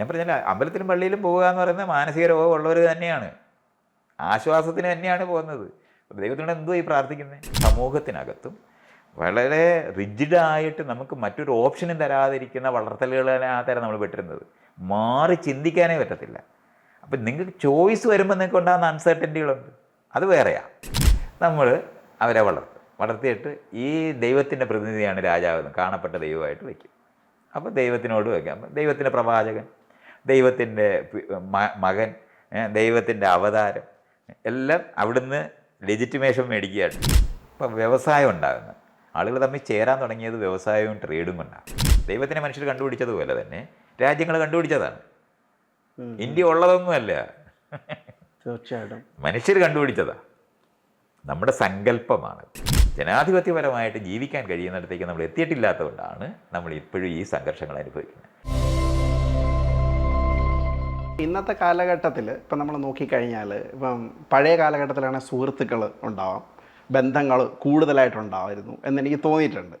ഞാൻ പറഞ്ഞില്ല അമ്പലത്തിലും പള്ളിയിലും പോവുക എന്ന് പറയുന്നത് മാനസിക രോഗമുള്ളവർ തന്നെയാണ്. ആശ്വാസത്തിന് തന്നെയാണ് പോകുന്നത്. ദൈവത്തിനോട് എന്തോ ഈ പ്രാർത്ഥിക്കുന്നത് സമൂഹത്തിനകത്തും വളരെ റിജിഡായിട്ട് നമുക്ക് മറ്റൊരു ഓപ്ഷനും തരാതിരിക്കുന്ന വളർത്തലുകളിനകത്താണ് നമ്മൾ പെട്ടിരുന്നത്. മാറി ചിന്തിക്കാനേ പറ്റത്തില്ല. അപ്പം നിങ്ങൾക്ക് ചോയ്സ് വരുമ്പോൾ നിങ്ങൾക്ക് ഉണ്ടാകുന്ന അൺസർട്ടന്റികളുണ്ട് അത് വേറെയാണ് നമ്മൾ അവരെ വളർത്തും. വളർത്തിയിട്ട് ഈ ദൈവത്തിന്റെ പ്രതിനിധിയാണ് രാജാവെന്ന് കാണപ്പെട്ട ദൈവമായിട്ട് വയ്ക്കും. അപ്പോൾ ദൈവത്തിനോട് വയ്ക്കാം. ദൈവത്തിന്റെ പ്രവാചകൻ. ദൈവത്തിന്റെ മകൻ ദൈവത്തിന്റെ അവതാരം എല്ലാം അവിടുന്ന് ലെജിറ്റിമേഷൻ മേടിക്കുകയാണ്. ഇപ്പം വ്യവസായം ഉണ്ടാകുന്നത്. ആളുകൾ തമ്മിൽ ചേരാൻ തുടങ്ങിയത് വ്യവസായവും ട്രേഡും കൊണ്ടാണ്. ദൈവത്തിനെ മനുഷ്യർ കണ്ടുപിടിച്ചതുപോലെ തന്നെ രാജ്യങ്ങൾ കണ്ടുപിടിച്ചതാണ്. ഇന്ത്യ ഉള്ളതൊന്നുമല്ല. തീർച്ചയായിട്ടും. മനുഷ്യർ കണ്ടുപിടിച്ചതാ. നമ്മുടെ സങ്കല്പമാണ്. ജനാധിപത്യപരമായിട്ട് ജീവിക്കാൻ കഴിയുന്നിടത്തേക്ക് നമ്മൾ എത്തിയിട്ടില്ലാത്തതുകൊണ്ടാണ് നമ്മൾ ഇപ്പോഴും ഈ സംഘർഷങ്ങൾ അനുഭവിക്കുന്നത്. ഇന്നത്തെ കാലഘട്ടത്തിൽ ഇപ്പം നമ്മൾ നോക്കിക്കഴിഞ്ഞാൽ ഇപ്പം പഴയ കാലഘട്ടത്തിലാണെങ്കിൽ സുഹൃത്തുക്കൾ ഉണ്ടാവാം ബന്ധങ്ങൾ കൂടുതലായിട്ടുണ്ടാവായിരുന്നു എന്നെനിക്ക് തോന്നിയിട്ടുണ്ട്.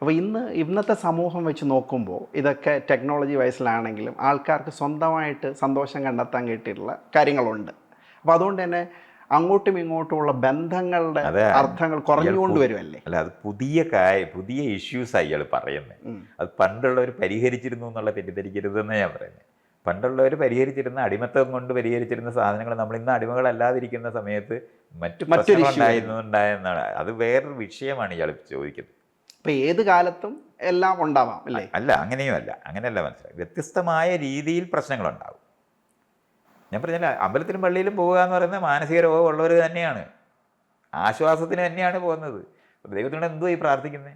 അപ്പോൾ ഇന്ന് ഇന്നത്തെ സമൂഹം വെച്ച് നോക്കുമ്പോൾ ഇതൊക്കെ ടെക്നോളജി വയസ്സിലാണെങ്കിലും ആൾക്കാർക്ക് സ്വന്തമായിട്ട് സന്തോഷം കണ്ടെത്താൻ കിട്ടിയിട്ടുള്ള കാര്യങ്ങളുണ്ട്. അപ്പോൾ അതുകൊണ്ട് തന്നെ അങ്ങോട്ടും ഇങ്ങോട്ടുമുള്ള ബന്ധങ്ങളുടെ അർത്ഥങ്ങൾ കുറഞ്ഞുകൊണ്ട് വരുമല്ലേ അല്ല അത് പുതിയ കായ പുതിയ ഇഷ്യൂസായി ഇയാൾ പറയുന്നത്. അത് പണ്ടുള്ളവർ പരിഹരിച്ചിരുന്നു എന്നുള്ള തെറ്റിദ്ധരിക്കരുതെന്ന് ഞാൻ പറയുന്നത്. പണ്ടുള്ളവർ പരിഹരിച്ചിരുന്ന അടിമത്തം കൊണ്ട് പരിഹരിച്ചിരുന്ന സാധനങ്ങൾ നമ്മൾ ഇന്ന് അടിമകളല്ലാതിരിക്കുന്ന സമയത്ത് മറ്റു മറ്റൊരു പ്രശ്നങ്ങൾ ഉണ്ടായിരുന്നുണ്ടായെന്നാണ് അത് വേറൊരു വിഷയമാണ് ഇയാൾ ചോദിക്കുന്നത്. അപ്പോൾ ഏത് കാലത്തും എല്ലാം ഉണ്ടാവാം അല്ലേ? അല്ല അങ്ങനെയും അല്ല അങ്ങനെയല്ല മനസ്സിലായി. വ്യത്യസ്തമായ രീതിയിൽ പ്രശ്നങ്ങളുണ്ടാവും. ഞാൻ പറഞ്ഞില്ല അമ്പലത്തിലും പള്ളിയിലും പോവുക എന്ന് പറയുന്നത് മാനസിക രോഗമുള്ളവർ തന്നെയാണ്. ആശ്വാസത്തിന് തന്നെയാണ് പോകുന്നത്. അപ്പൊ ദൈവത്തിനോട് എന്തോ ഈ പ്രാർത്ഥിക്കുന്നത്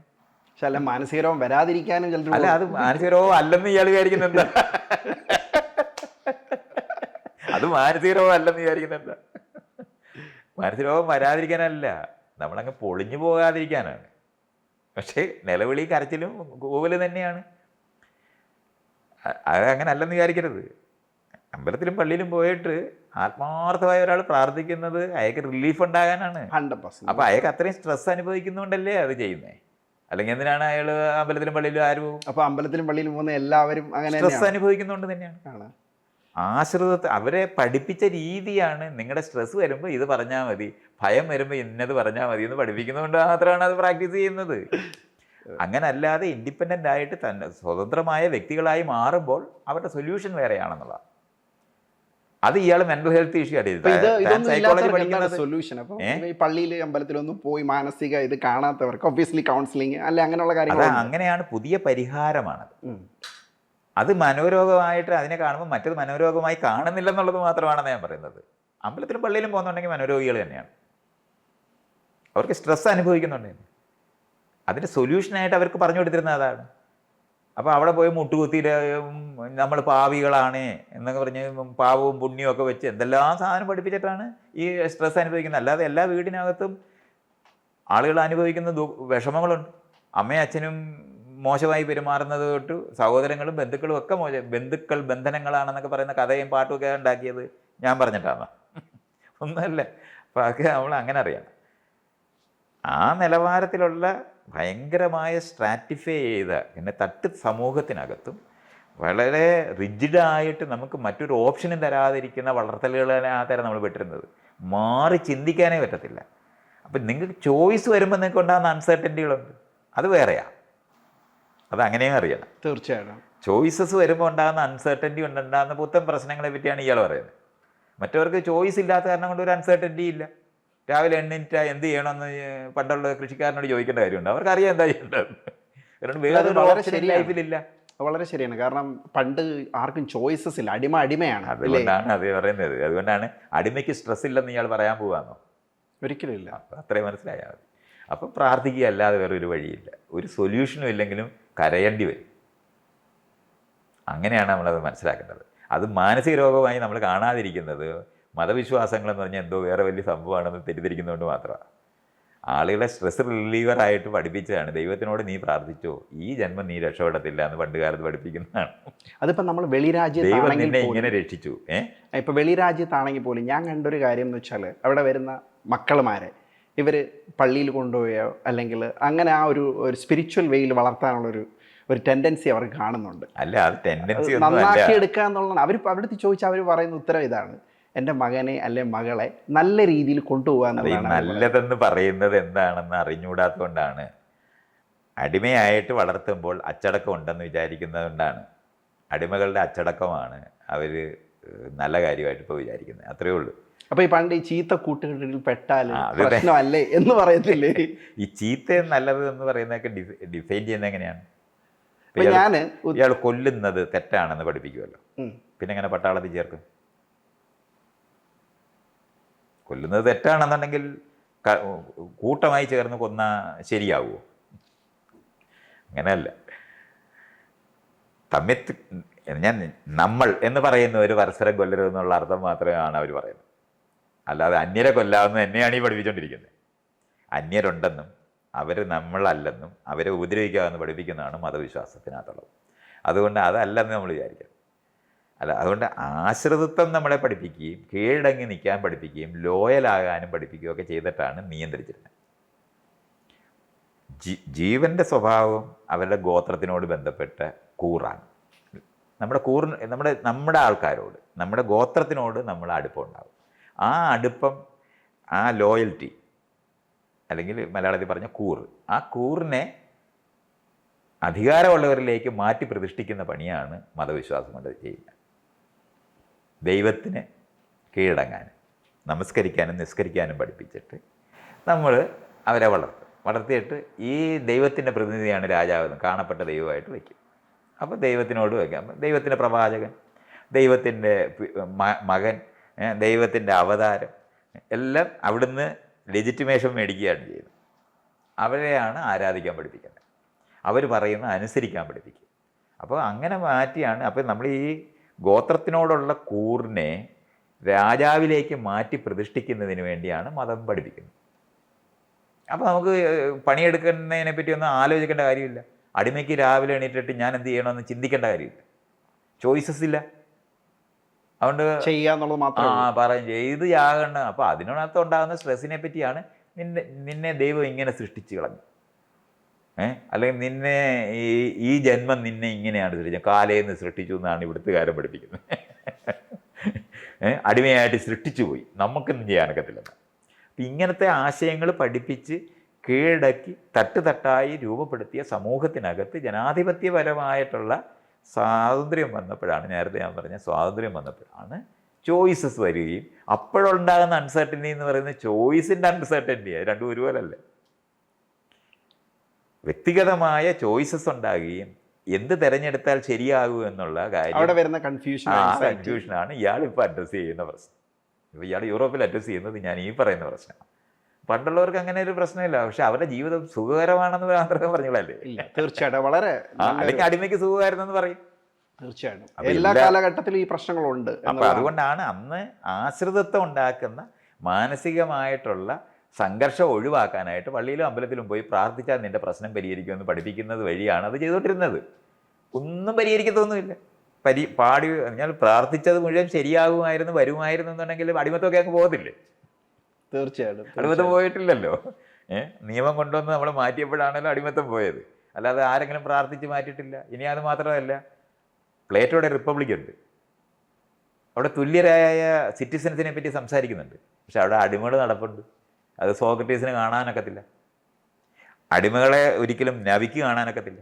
പക്ഷെ അല്ല മാനസിക രോഗം വരാതിരിക്കാനും ചിലപ്പോൾ അല്ല അത് മാനസിക രോഗം അല്ലെന്ന് ഇയാൾ വിചാരിക്കുന്നത് എന്താ അത് മാനസിക രോഗം അല്ലെന്ന് വിചാരിക്കുന്നത് എന്താ മാനസിക രോഗം വരാതിരിക്കാനല്ല. നമ്മളങ്ങ് പൊളിഞ്ഞു പോകാതിരിക്കാനാണ്. പക്ഷേ നിലവിളി കരച്ചിലും കൂവൽ തന്നെയാണ്. അത് അങ്ങനെ അല്ലെന്ന് വിചാരിക്കരുത്. അമ്പലത്തിലും പള്ളിയിലും പോയിട്ട് ആത്മാർത്ഥമായ ഒരാൾ പ്രാർത്ഥിക്കുന്നത് അയാൾക്ക് റിലീഫ് ഉണ്ടാകാനാണ്. അപ്പൊ അയാൾക്ക് അത്രയും സ്ട്രെസ് അനുഭവിക്കുന്നുണ്ടല്ലേ അത് ചെയ്യുന്നത് അല്ലെങ്കിൽ എന്തിനാണ് അയാൾ അമ്പലത്തിലും പള്ളിയിലും ആരും അപ്പൊ അമ്പലത്തിലും പള്ളിയിലും പോകുന്ന എല്ലാവരും അങ്ങനെ സ്ട്രെസ് അനുഭവിക്കുന്നുണ്ട് തന്നെയാണ്. ആശ്രിതത്തെ അവരെ പഠിപ്പിച്ച രീതിയാണ് നിങ്ങളുടെ സ്ട്രെസ് വരുമ്പോൾ ഇത് പറഞ്ഞാൽ മതി. ഭയം വരുമ്പോൾ ഇന്നത് പറഞ്ഞാൽ മതി എന്ന് പഠിപ്പിക്കുന്നതുകൊണ്ട് മാത്രമാണ് അത് പ്രാക്ടീസ് ചെയ്യുന്നത്. അങ്ങനെ അല്ലാതെ ഇൻഡിപെൻഡന്റ് ആയിട്ട് തന്നെ സ്വതന്ത്രമായ വ്യക്തികളായി മാറുമ്പോൾ അവരുടെ സൊല്യൂഷൻ വേറെയാണെന്നുള്ളതാണ് അത് ഇയാൾ മെന്റൽ ഹെൽത്ത് ഇഷ്യൂ ആയിട്ട് സൊല്യൂഷൻ അപ്പോൾ? ഈ പള്ളിയിൽ അമ്പലത്തിലൊന്നും പോയി മാനസിക ഇത് കാണാത്തവർക്ക് ഒബ്വിയസ്ലി കൗൺസിലിംഗ് അല്ലെ അങ്ങനെയുള്ള കാര്യങ്ങൾ അങ്ങനെയാണ് പുതിയ പരിഹാരമാണത്. അത് മനോരോഗമായിട്ട് അതിനെ കാണുമ്പോൾ മറ്റത് മനോരോഗമായി കാണുന്നില്ല എന്നുള്ളത് മാത്രമാണെന്ന് ഞാൻ പറയുന്നത്. അമ്പലത്തിലും പള്ളിയിലും പോകുന്നുണ്ടെങ്കിൽ മനോരോഗികൾ തന്നെയാണ്. അവർക്ക് സ്ട്രെസ് അനുഭവിക്കുന്നുണ്ട്. അതിന്റെ സൊല്യൂഷനായിട്ട് അവർക്ക് പറഞ്ഞു കൊടുത്തിരുന്നത് അതാണ്. അപ്പോൾ അവിടെ പോയി മുട്ടുകുത്തിയിട്ട് നമ്മൾ പാവികളാണ് എന്നൊക്കെ പറഞ്ഞ് പാവവും പുണ്യവും ഒക്കെ വെച്ച് എന്തെല്ലാം സാധനം പഠിപ്പിച്ചിട്ടാണ് ഈ സ്ട്രെസ് അനുഭവിക്കുന്നത്. അല്ലാതെ എല്ലാ വീടിനകത്തും ആളുകൾ അനുഭവിക്കുന്ന വിഷമങ്ങളുണ്ട്. അമ്മയും അച്ഛനും മോശമായി പെരുമാറുന്നത് തൊട്ട് സഹോദരങ്ങളും ബന്ധുക്കളും ഒക്കെ മോശ. ബന്ധുക്കൾ ബന്ധനങ്ങളാണെന്നൊക്കെ പറയുന്ന കഥയും പാട്ടും ഒക്കെ ഉണ്ടാക്കിയത് ഞാൻ പറഞ്ഞിട്ടാണ്. ഒന്നുമല്ല. അപ്പോൾ അതൊക്കെ നമ്മൾ അങ്ങനെ അറിയണം ആ നിലവാരത്തിലുള്ള ഭയങ്കരമായ സ്ട്രാറ്റിഫൈ ചെയ്ത എന്നെ തട്ട് സമൂഹത്തിനകത്തും വളരെ റിജിഡായിട്ട് നമുക്ക് മറ്റൊരു ഓപ്ഷനും തരാതിരിക്കുന്ന വളർത്തലുകളെ ആ തരം നമ്മൾ വിട്ടിരുന്നത്. മാറി ചിന്തിക്കാനേ പറ്റത്തില്ല. അപ്പം നിങ്ങൾക്ക് ചോയ്സ് വരുമ്പോൾ നിങ്ങൾക്ക് ഉണ്ടാകുന്ന അൺസർട്ടന്റികളുണ്ട് അത് വേറെയാണ് അത് അങ്ങനെയും അറിയണം തീർച്ചയായിട്ടും. ചോയ്സസ് വരുമ്പോൾ ഉണ്ടാകുന്ന അൺസർട്ടന്റി ഉണ്ടാകുന്ന പുത്തൻ പ്രശ്നങ്ങളെ പറ്റിയാണ് ഇയാൾ പറയുന്നത്. മറ്റവർക്ക് ചോയ്സ് ഇല്ലാത്ത കാരണം കൊണ്ട് ഒരു അൺസർട്ടന്റി ഇല്ല. രാവിലെ എണ്ണിറ്റ എന്ത് ചെയ്യണമെന്ന് പണ്ടുള്ള കൃഷിക്കാരനോട് ചോദിക്കേണ്ട കാര്യമുണ്ട്. അവർക്ക് അറിയാം എന്താ ചെയ്യേണ്ടത്. ലൈഫിലില്ല വളരെ ശരിയാണ്. കാരണം പണ്ട് ആർക്കും ചോയ്സസ് ഇല്ല. അടിമ അടിമയാണ് അതുകൊണ്ടാണ് അത് പറയുന്നത്. അതുകൊണ്ടാണ് അടിമയ്ക്ക് സ്ട്രെസ് ഇല്ലെന്ന് ഇയാൾ പറയാൻ പോവാന്നോ? ഒരിക്കലും ഇല്ല. അത്രയും മനസ്സിലായാൽ മതി. അപ്പം പ്രാർത്ഥിക്കുക അല്ലാതെ വേറെ ഒരു വഴിയില്ല ഒരു സൊല്യൂഷനും ഇല്ലെങ്കിലും കരയേണ്ടി വരും. അങ്ങനെയാണ് നമ്മളത് മനസ്സിലാക്കേണ്ടത്. അത് മാനസിക രോഗമായി നമ്മൾ കാണാതിരിക്കുന്നത് മതവിശ്വാസങ്ങളെന്ന് പറഞ്ഞാൽ എന്തോ വേറെ വലിയ സംഭവമാണെന്ന് തെറ്റിദ്ധരിക്കുന്നതുകൊണ്ട് മാത്രമാണ് ആളുകളെ സ്ട്രെസ് റിലീവറായിട്ട് പഠിപ്പിച്ചതാണ്. ദൈവത്തിനോട് നീ പ്രാർത്ഥിച്ചോ? ഈ ജന്മം നീ രക്ഷപ്പെടത്തില്ല എന്ന് പണ്ട് കാലത്ത് പഠിപ്പിക്കുന്നതാണ്. അതിപ്പോൾ നമ്മൾ ദൈവം നിന്നെ പോലും ഇങ്ങനെ രക്ഷിച്ചു. ഏഹ് ഇപ്പോൾ വെളിരാജ്യത്താണെങ്കിൽ പോലും ഞാൻ കണ്ടൊരു കാര്യം എന്ന് വെച്ചാൽ അവിടെ വരുന്ന മക്കളുമാരെ ഇവർ പള്ളിയിൽ കൊണ്ടുപോയോ അല്ലെങ്കിൽ അങ്ങനെ ആ ഒരു ഒരു സ്പിരിച്വൽ വേയിൽ വളർത്താനുള്ളൊരു ഒരു ടെൻഡൻസി അവർ കാണുന്നുണ്ട്. അല്ല അത് ടെൻഡൻസി നന്നാക്കി എടുക്കുക എന്നുള്ളതാണ്. അവർ അവിടുത്തെ ചോദിച്ചാൽ അവർ പറയുന്ന ഉത്തരം ഇതാണ്. എന്റെ മകനെ അല്ലെ മകളെ നല്ല രീതിയിൽ കൊണ്ടുപോകാൻ നല്ലതെന്ന് പറയുന്നത് എന്താണെന്ന് അറിഞ്ഞുകൂടാത്തതുകൊണ്ടാണ്. അടിമയായിട്ട് വളർത്തുമ്പോൾ അച്ചടക്കം ഉണ്ടെന്ന് വിചാരിക്കുന്നത് കൊണ്ടാണ് അടിമകളുടെ അച്ചടക്കമാണ് അവർ നല്ല കാര്യമായിട്ട് ഇപ്പോൾ വിചാരിക്കുന്നത്. അത്രയേ ഉള്ളൂ. അപ്പൊ ഈ പണ്ട് ഈ ചീത്ത കൂട്ടുകെട്ടിൽ പെട്ടാൽ പ്രശ്നമല്ലേ എന്ന് പറയത്തില്ലേ? ഈ ചീത്ത നല്ലത് എന്ന് പറയുന്നതൊക്കെ ഡിഫൈൻ ചെയ്യുന്നത് എങ്ങനെയാണ്? ഞാൻ ഇയാൾ- കൊല്ലുന്നത് തെറ്റാണെന്ന് പഠിപ്പിക്കുമല്ലോ. പിന്നെ എങ്ങനെ പട്ടാളത്തിൽ ചേർക്കും? കൊല്ലുന്നത് തെറ്റാണെന്നുണ്ടെങ്കിൽ കൂട്ടമായി ചേർന്ന് കൊന്ന ശരിയാവുമോ അങ്ങനെയല്ല. തമ്മിൽ ഞാൻ നമ്മൾ എന്ന് പറയുന്ന പരസ്പരം കൊല്ലരുതെന്നുള്ള അർത്ഥം മാത്രമാണ് അവർ പറയുന്നത്. അല്ലാതെ അന്യരെ കൊല്ലാമെന്ന് എന്നെയാണ് ഈ പഠിപ്പിച്ചുകൊണ്ടിരിക്കുന്നത് അന്യരുണ്ടെന്നും അവർ നമ്മളല്ലെന്നും അവരെ ഉപദ്രവിക്കാമെന്ന് പഠിപ്പിക്കുന്നതാണ് മതവിശ്വാസത്തിനകത്തുള്ളത്. അതുകൊണ്ട് അതല്ലെന്ന് നമ്മൾ വിചാരിക്കണം. അല്ല അതുകൊണ്ട് ആശ്രിതത്വം നമ്മളെ പഠിപ്പിക്കുകയും കീഴടങ്ങി നിൽക്കാൻ പഠിപ്പിക്കുകയും ലോയലാകാനും പഠിപ്പിക്കുകയും ഒക്കെ ചെയ്തിട്ടാണ് നിയന്ത്രിച്ചിരുന്നത് ജീ ജീവന്റെ സ്വഭാവം അവരുടെ ഗോത്രത്തിനോട് ബന്ധപ്പെട്ട കൂറാണ്. നമ്മുടെ കൂറിന് നമ്മുടെ നമ്മുടെ ആൾക്കാരോട് നമ്മുടെ ഗോത്രത്തിനോട് നമ്മൾ അടുപ്പം ഉണ്ടാകും ആ അടുപ്പം ആ ലോയൽറ്റി അല്ലെങ്കിൽ മലയാളത്തിൽ പറഞ്ഞ കൂറ് ആ കൂറിനെ അധികാരമുള്ളവരിലേക്ക് മാറ്റി പ്രതിഷ്ഠിക്കുന്ന പണിയാണ് മതവിശ്വാസം കൊണ്ട് ചെയ്യുന്നത് ദൈവത്തിന് കീഴടങ്ങാൻ നമസ്കരിക്കാനും നിസ്കരിക്കാനും പഠിപ്പിച്ചിട്ട് നമ്മൾ അവരെ വളർത്തും. വളർത്തിയിട്ട് ഈ ദൈവത്തിന്റെ പ്രതിനിധിയാണ് രാജാവെന്ന് കാണപ്പെട്ട ദൈവമായിട്ട് വയ്ക്കും. അപ്പോൾ ദൈവത്തിനോട് വയ്ക്കാം. ദൈവത്തിന്റെ പ്രവാചകൻ ദൈവത്തിന്റെ മകൻ ദൈവത്തിന്റെ അവതാരം. എല്ലാം അവിടുന്ന് ലെജിറ്റിമേഷൻ മേടിക്കുകയാണ് ചെയ്യുന്നത് അവരെയാണ് ആരാധിക്കാൻ പഠിപ്പിക്കുന്നത് അവർ പറയുന്ന അനുസരിക്കാൻ പഠിപ്പിക്കും അപ്പോൾ അങ്ങനെ മാറ്റിയാണ് അപ്പോൾ നമ്മൾ ഈ ഗോത്രത്തിനോടുള്ള കൂറിനെ രാജാവിലേക്ക് മാറ്റി പ്രതിഷ്ഠിക്കുന്നതിന് വേണ്ടിയാണ് മതം പഠിപ്പിക്കുന്നത്. അപ്പോൾ നമുക്ക് പണിയെടുക്കുന്നതിനെ പറ്റി ഒന്നും ആലോചിക്കേണ്ട കാര്യമില്ല. അടിമയ്ക്ക് രാവിലെ എണീറ്റിട്ട് ഞാൻ എന്ത് ചെയ്യണമെന്ന് ചിന്തിക്കേണ്ട കാര്യമില്ല. ചോയ്സസ് ഇല്ല. അതുകൊണ്ട് ചെയ്യാന്നുള്ളത് മാത്രം ആ. പറയും. ചെയ്ത് യാകണ്ട അപ്പോൾ അതിനകത്ത് ഉണ്ടാകുന്ന സ്ട്രെസ്സിനെ പറ്റിയാണ് നിന്നെ നിന്നെ ദൈവം ഇങ്ങനെ സൃഷ്ടിച്ചു കളഞ്ഞു. ഏ? അല്ലെങ്കിൽ നിന്നെ ഈ ഈ ജന്മം നിന്നെ ഇങ്ങനെയാണ് സൃഷ്ടിച്ചത്. കാലേന്ന് സൃഷ്ടിച്ചു എന്നാണ് ഇവിടുത്തെ കാര്യം പഠിപ്പിക്കുന്നത്. അടിമയായിട്ട് സൃഷ്ടിച്ചു പോയി. നമുക്കൊന്നും ചെയ്യാനൊക്കത്തില്ലെന്ന് അപ്പം ഇങ്ങനത്തെ ആശയങ്ങൾ പഠിപ്പിച്ച് കീഴടക്കി തട്ടുതട്ടായി രൂപപ്പെടുത്തിയ സമൂഹത്തിനകത്ത് ജനാധിപത്യപരമായിട്ടുള്ള സ്വാതന്ത്ര്യം വന്നപ്പോഴാണ് നേരത്തെ ഞാൻ പറഞ്ഞ സ്വാതന്ത്ര്യം വന്നപ്പോഴാണ് ചോയ്സസ് വരികയും അപ്പോഴുണ്ടാകുന്ന അൺസർട്ടനിറ്റി എന്ന് പറയുന്നത് ചോയ്സിന്റെ അൺസർട്ടനിറ്റിയാണ് രണ്ടും ഒരുപോലല്ലേ? വ്യക്തിഗതമായ ചോയ്സസ് ഉണ്ടാകുകയും എന്ത് തിരഞ്ഞെടുത്താൽ ശരിയാകൂ എന്നുള്ള കാര്യം അവിടെ വരുന്ന കൺഫ്യൂഷൻ ആ കൺഫ്യൂഷനാണ് ഇയാൾ ഇപ്പോൾ അഡ്രസ്സ് ചെയ്യുന്ന പ്രശ്നം. ഇപ്പോൾ ഇയാൾ യൂറോപ്പിൽ അഡ്രസ്സ് ചെയ്യുന്നത് ഞാൻ ഈ പറയുന്ന പ്രശ്നം പണ്ടുള്ളവർക്ക് അങ്ങനെ ഒരു പ്രശ്നമില്ല. പക്ഷെ അവരുടെ ജീവിതം സുഖകരമാണെന്ന് മാത്രമേ പറഞ്ഞുള്ളല്ലേ ഇല്ല തീർച്ചയായിട്ടും. വളരെ അല്ലെങ്കിൽ അടിമയ്ക്ക് സുഖകരമെന്ന് പറയും. തീർച്ചയായിട്ടും. എല്ലാ എല്ലാ- കാലഘട്ടത്തിലും ഈ പ്രശ്നങ്ങളുണ്ട് അപ്പൊ അതുകൊണ്ടാണ് അന്ന് ആശ്രിതത്വം ഉണ്ടാക്കുന്ന മാനസികമായിട്ടുള്ള സംഘർഷം ഒഴിവാക്കാനായിട്ട് പള്ളിയിലും അമ്പലത്തിലും പോയി പ്രാർത്ഥിച്ചാൽ നിന്റെ പ്രശ്നം പരിഹരിക്കുമെന്ന് പഠിപ്പിക്കുന്നത് വഴിയാണ് അത് ചെയ്തുകൊണ്ടിരുന്നത്. ഒന്നും പരിഹരിക്കത്തൊന്നുമില്ല. പരി പാടി ഞാൻ പ്രാർത്ഥിച്ചത് മുഴുവൻ ശരിയാകുമായിരുന്നു വരുമായിരുന്നു എന്നുണ്ടെങ്കിൽ അടിമത്തൊക്കെ അങ്ങ് പോകത്തില്ലേ? തീർച്ചയായിട്ടും അടിമത്തം പോയിട്ടില്ലല്ലോ. ഏഹ് നിയമം കൊണ്ടുവന്ന് നമ്മൾ മാറ്റിയപ്പോഴാണല്ലോ അടിമത്തം പോയത്. അല്ലാതെ ആരെങ്കിലും പ്രാർത്ഥിച്ച് മാറ്റിയിട്ടില്ല. ഇനി അത് മാത്രമല്ല പ്ലേറ്റോയുടെ റിപ്പബ്ലിക് ഉണ്ട്. അവിടെ തുല്യരായ സിറ്റിസൻസിനെ പറ്റി സംസാരിക്കുന്നുണ്ട്. പക്ഷെ അവിടെ അടിമകൾ നടപ്പുണ്ട്. അത് സോക്രട്ടീസിന് കാണാനൊക്കത്തില്ല. അടിമകളെ ഒരിക്കലും നവിക്ക് കാണാനൊക്കത്തില്ല.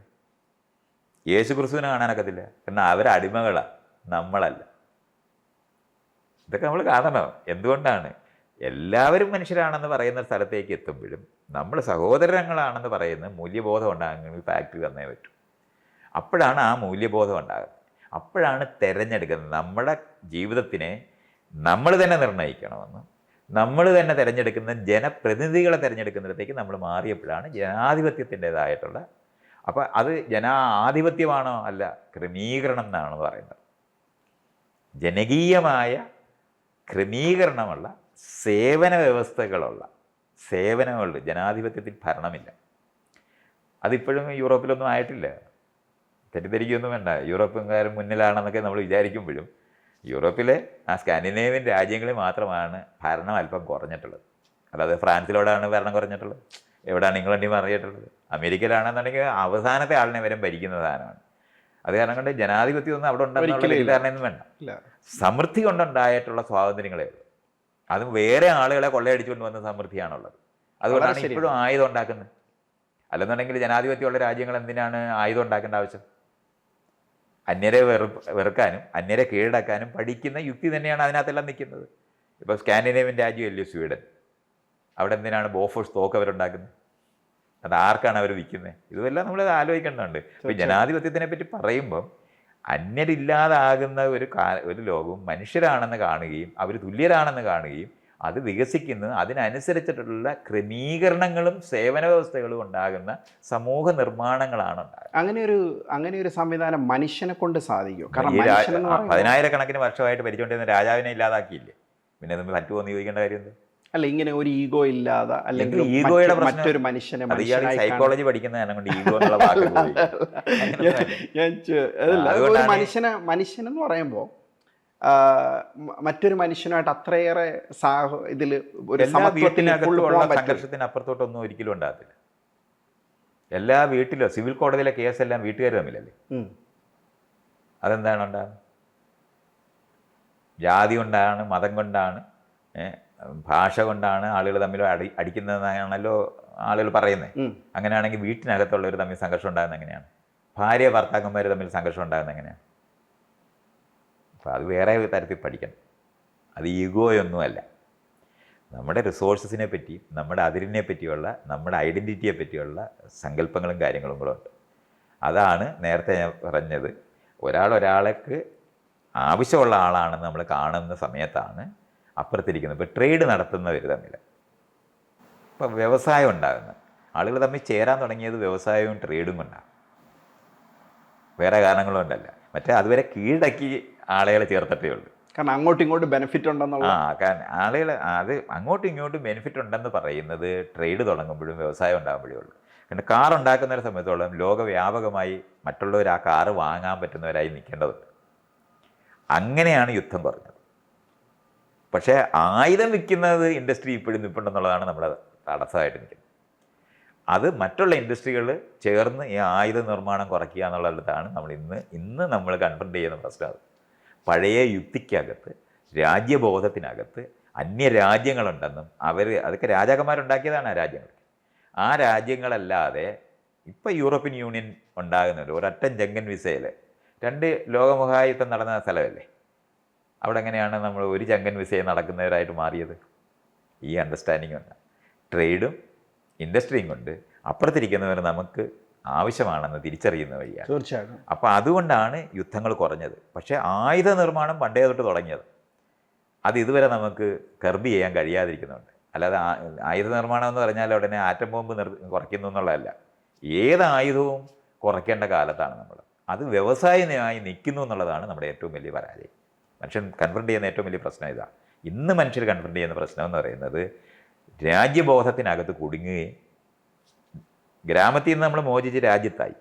യേശു ക്രിസ്തുവിനെ കാണാനൊക്കത്തില്ല. കാരണം അവരടിമകളാണ് അടിമകളാണ് നമ്മളല്ല. ഇതൊക്കെ നമ്മൾ കാണണം. എന്തുകൊണ്ടാണ് എല്ലാവരും മനുഷ്യരാണെന്ന് പറയുന്ന സ്ഥലത്തേക്ക് എത്തുമ്പോഴും നമ്മൾ സഹോദരങ്ങളാണെന്ന് പറയുന്ന മൂല്യബോധം ഉണ്ടാകുന്ന ഫാക്ടറി വന്നേ പറ്റൂ. അപ്പോഴാണ് ആ മൂല്യബോധം ഉണ്ടാകുന്നത്. അപ്പോഴാണ് തിരഞ്ഞെടുക്കുന്നത്. നമ്മുടെ ജീവിതത്തിനെ നമ്മൾ തന്നെ നിർണയിക്കണമെന്നും നമ്മൾ തന്നെ തിരഞ്ഞെടുക്കുന്ന ജനപ്രതിനിധികളെ തിരഞ്ഞെടുക്കുന്നിടത്തേക്ക് നമ്മൾ മാറിയപ്പോഴാണ് ജനാധിപത്യത്തിന്റെതായിട്ടുള്ള അപ്പോൾ അത് ജനാധിപത്യമാണോ അല്ല ക്രമീകരണം എന്നാണ് പറയുന്നത്. ജനകീയമായ ക്രമീകരണമുള്ള സേവന വ്യവസ്ഥകളുള്ള സേവനങ്ങളുണ്ട് ജനാധിപത്യത്തിൽ ഭരണമില്ല. അതിപ്പോഴും യൂറോപ്പിലൊന്നും ആയിട്ടില്ല. തെറ്റിദ്ധരിക്കൊന്നും വേണ്ട യൂറോപ്പുകാർ മുന്നിലാണെന്നൊക്കെ നമ്മൾ വിചാരിക്കുമ്പോഴും യൂറോപ്പിലെ ആ സ്കാൻഡിനേവിയൻ രാജ്യങ്ങളിൽ മാത്രമാണ് ഭരണം അല്പം കുറഞ്ഞിട്ടുള്ളത്. അല്ലാതെ ഫ്രാൻസിലോടാണ് ഭരണം കുറഞ്ഞിട്ടുള്ളത്. എവിടെയാണ് ഇംഗ്ലണ്ടിൽ അറിയിട്ടുള്ളത് അമേരിക്കയിലാണെന്നുണ്ടെങ്കിൽ അവസാനത്തെ ആളിനെ വരെ ഭരിക്കുന്ന സാധനമാണ്. അത് കാരണം കൊണ്ട് ജനാധിപത്യം ഒന്നും അവിടെ ഉണ്ടാകുന്ന. തെറ്റിദ്ധാരണയൊന്നും വേണ്ട. സമൃദ്ധി കൊണ്ടുണ്ടായിട്ടുള്ള സ്വാതന്ത്ര്യങ്ങളേ ഉള്ളൂ. അതും വേറെ ആളുകളെ കൊള്ളയടിച്ചുകൊണ്ട് വന്ന സമൃദ്ധിയാണുള്ളത്. അതുകൊണ്ടാണ് ഇപ്പോഴും ആയുധം ഉണ്ടാക്കുന്നത്. അല്ലെന്നുണ്ടെങ്കിൽ ജനാധിപത്യമുള്ള രാജ്യങ്ങൾ എന്തിനാണ് ആയുധം ഉണ്ടാക്കേണ്ട ആവശ്യം? അന്യരെ വെറു വെറുക്കാനും അന്യരെ കീഴടക്കാനും പഠിക്കുന്ന യുക്തി തന്നെയാണ് അതിനകത്തെല്ലാം നിൽക്കുന്നത്. ഇപ്പോൾ സ്കാൻഡിനേവ്യൻ രാജ്യമല്ലേ സ്വീഡൻ? അവിടെ എന്തിനാണ് ബോഫോഴ്സ് തോക്ക് അവരുണ്ടാക്കുന്നത്? അത് ആർക്കാണ് അവർ വിൽക്കുന്നത്? ഇതുമെല്ലാം നമ്മൾ ആലോചിക്കേണ്ടതുണ്ട്. ഇപ്പം ജനാധിപത്യത്തിനെ പറ്റി പറയുമ്പം അന്യരില്ലാതാകുന്ന ഒരു കാ ഒരു ലോകവും മനുഷ്യരാണെന്ന് കാണുകയും അവർ തുല്യരാണെന്ന് കാണുകയും അത് വികസിക്കുന്നത് അതിനനുസരിച്ചിട്ടുള്ള ക്രമീകരണങ്ങളും സേവന വ്യവസ്ഥകളും ഉണ്ടാകുന്ന സമൂഹ നിർമ്മാണങ്ങളാണ് ഉണ്ടാകുന്നത്. അങ്ങനെ ഒരു അങ്ങനെ ഒരു സംവിധാനം മനുഷ്യനെ കൊണ്ട് സാധിക്കും കാരണം പതിനായിരക്കണക്കിന് വർഷമായിട്ട് ഭരിച്ചുകൊണ്ടിരുന്ന രാജാവിനെ ഇല്ലാതാക്കിയില്ലേ? പിന്നെ നമ്മൾ പറ്റുമോ എന്ന് ചോദിക്കേണ്ട കാര്യം എന്ത്? അല്ല ഇങ്ങനെ ഒരു ഈഗോ ഇല്ലാതെ അല്ലെങ്കിൽ ഈഗോയുടെ മറ്റ് മറ്റൊരു മനുഷ്യനെ സൈക്കോളജി പഠിക്കുന്ന കൊണ്ട് ഈഗോ എന്നുള്ള മനുഷ്യനെ മനുഷ്യൻ എന്ന് പറയുമ്പോൾ മറ്റൊരു മനുഷ്യനായിട്ട് അത്രയേറെ സാഹ ഇതിൽ ഒരു സംഘർഷത്തിനപ്പുറത്തോട്ടൊന്നും ഒരിക്കലും ഉണ്ടാകത്തില്ല. എല്ലാ വീട്ടിലും സിവിൽ കോടതിയിലെ കേസെല്ലാം വീട്ടുകാർ തമ്മിലല്ലേ. അതെന്താണ് ഉണ്ടാകുന്നത്? ജാതി കൊണ്ടാണ് മതം കൊണ്ടാണ് ഭാഷ കൊണ്ടാണ് ആളുകൾ തമ്മിൽ അടി അടിക്കുന്നതെന്നാണല്ലോ ആളുകൾ പറയുന്നത്. അങ്ങനെയാണെങ്കിൽ വീട്ടിനകത്തുള്ളവർ തമ്മിൽ സംഘർഷം ഉണ്ടാകുന്ന എങ്ങനെയാണ്? ഭാര്യ ഭർത്താക്കന്മാർ തമ്മിൽ സംഘർഷം ഉണ്ടാകുന്ന എങ്ങനെയാണ്? അപ്പോൾ അത് വേറെ ഒരു തരത്തിൽ പഠിക്കണം. അത് ഈഗോയൊന്നുമല്ല. നമ്മുടെ റിസോഴ്സസിനെ പറ്റി നമ്മുടെ അതിരിനെ പറ്റിയുള്ള നമ്മുടെ ഐഡന്റിറ്റിയെ പറ്റിയുള്ള സങ്കല്പങ്ങളും കാര്യങ്ങളും കൂടെ ഉണ്ട്. അതാണ് നേരത്തെ ഞാൻ പറഞ്ഞത്. ഒരാൾ ഒരാൾക്ക് ആവശ്യമുള്ള ആളാണെന്ന് നമ്മൾ കാണുന്ന സമയത്താണ് അപ്പുറത്തിരിക്കുന്നത് ഇപ്പോൾ ട്രേഡ് നടത്തുന്നവർ തമ്മിൽ ഇപ്പോൾ വ്യവസായം ഉണ്ടാകുന്നത് ആളുകൾ തമ്മിൽ ചേരാൻ തുടങ്ങിയത് വ്യവസായവും ട്രേഡും കൊണ്ടാണ്. വേറെ കാരണങ്ങളും ഉണ്ടല്ല മറ്റേ അതുവരെ കീഴടക്കി ആളുകളെ ചേർത്തിട്ടേ ഉള്ളൂ. കാരണം അങ്ങോട്ടും ഇങ്ങോട്ടും ബെനിഫിറ്റ് ഉണ്ടെന്നുള്ള ആ കാരണം ആളുകൾ അത് അങ്ങോട്ടും ഇങ്ങോട്ടും ബെനിഫിറ്റ് ഉണ്ടെന്ന് പറയുന്നത് ട്രേഡ് തുടങ്ങുമ്പോഴും വ്യവസായം ഉണ്ടാകുമ്പോഴേ ഉള്ളൂ. കാരണം കാർ ഉണ്ടാക്കുന്നവരെ സംബന്ധിച്ചോളം ലോകവ്യാപകമായി മറ്റുള്ളവർ ആ കാറ് വാങ്ങാൻ പറ്റുന്നവരായി നിൽക്കേണ്ടതുണ്ട്. അങ്ങനെയാണ് യുദ്ധം കുറഞ്ഞത്. പക്ഷേ ആയുധം വിൽക്കുന്നത് ഇൻഡസ്ട്രി ഇപ്പോഴും നിൽപ്പുണ്ടെന്നുള്ളതാണ് നമ്മുടെ തടസ്സമായിട്ട് നിൽക്കുന്നത്. അത് മറ്റുള്ള ഇൻഡസ്ട്രികൾ ചേർന്ന് ഈ ആയുധ നിർമ്മാണം കുറയ്ക്കുക എന്നുള്ളിടത്താണ് നമ്മൾ ഇന്ന് ഇന്ന് നമ്മൾ കൺഫ്രണ്ട് ചെയ്യുന്ന പ്രശ്നം അത്. പഴയ യുക്തിക്കകത്ത് രാജ്യബോധത്തിനകത്ത് അന്യ രാജ്യങ്ങളുണ്ടെന്നും അവർ അതൊക്കെ രാജാക്കന്മാരുണ്ടാക്കിയതാണ് ആ രാജ്യങ്ങൾ. ആ രാജ്യങ്ങളല്ലാതെ ഇപ്പം യൂറോപ്യൻ യൂണിയൻ ഉണ്ടാകുന്നുണ്ട്. ഒരൊറ്റ ജങ്കൻ വിസയിൽ രണ്ട് ലോകമഹായുദ്ധം നടന്ന സ്ഥലമല്ലേ? അവിടെ എങ്ങനെയാണ് നമ്മൾ ഒരു ചങ്കൻ വിസയെ നടക്കുന്നവരായിട്ട് മാറിയത്? ഈ അണ്ടർസ്റ്റാൻഡിങ് ഉണ്ട്. ട്രേഡും ഇൻഡസ്ട്രിയും കൊണ്ട് അപ്പുറത്തിരിക്കുന്നവർ നമുക്ക് ആവശ്യമാണെന്ന് തിരിച്ചറിയുന്ന വഴിയാണ്. തീർച്ചയായിട്ടും. അപ്പോൾ അതുകൊണ്ടാണ് യുദ്ധങ്ങൾ കുറഞ്ഞത്. പക്ഷേ ആയുധ നിർമ്മാണം പണ്ടേ തൊട്ട് തുടങ്ങിയത്. അത് ഇതുവരെ നമുക്ക് കർബ് ചെയ്യാൻ കഴിയാതിരിക്കുന്നുണ്ട്. അല്ലാതെ ആയുധ നിർമ്മാണം എന്ന് പറഞ്ഞാൽ ഉടനെ ആറ്റം ബോംബ് നിർ കുറയ്ക്കുന്നു എന്നുള്ളതല്ല. ഏത് ആയുധവും കുറയ്ക്കേണ്ട കാലത്താണ് നമ്മൾ. അത് വ്യവസായമായി നിൽക്കുന്നു എന്നുള്ളതാണ് നമ്മുടെ ഏറ്റവും വലിയ പരാജയം. മനുഷ്യൻ കൺഫ്രണ്ട് ചെയ്യുന്ന ഏറ്റവും വലിയ പ്രശ്നം ഇതാ. ഇന്ന് മനുഷ്യർ കൺഫ്രണ്ട് ചെയ്യുന്ന പ്രശ്നം എന്ന് പറയുന്നത് രാജ്യബോധത്തിനകത്ത് കുടുങ്ങുകയും ഗ്രാമത്തിൽ നിന്ന് നമ്മൾ മോചിച്ച് രാജ്യത്തായി.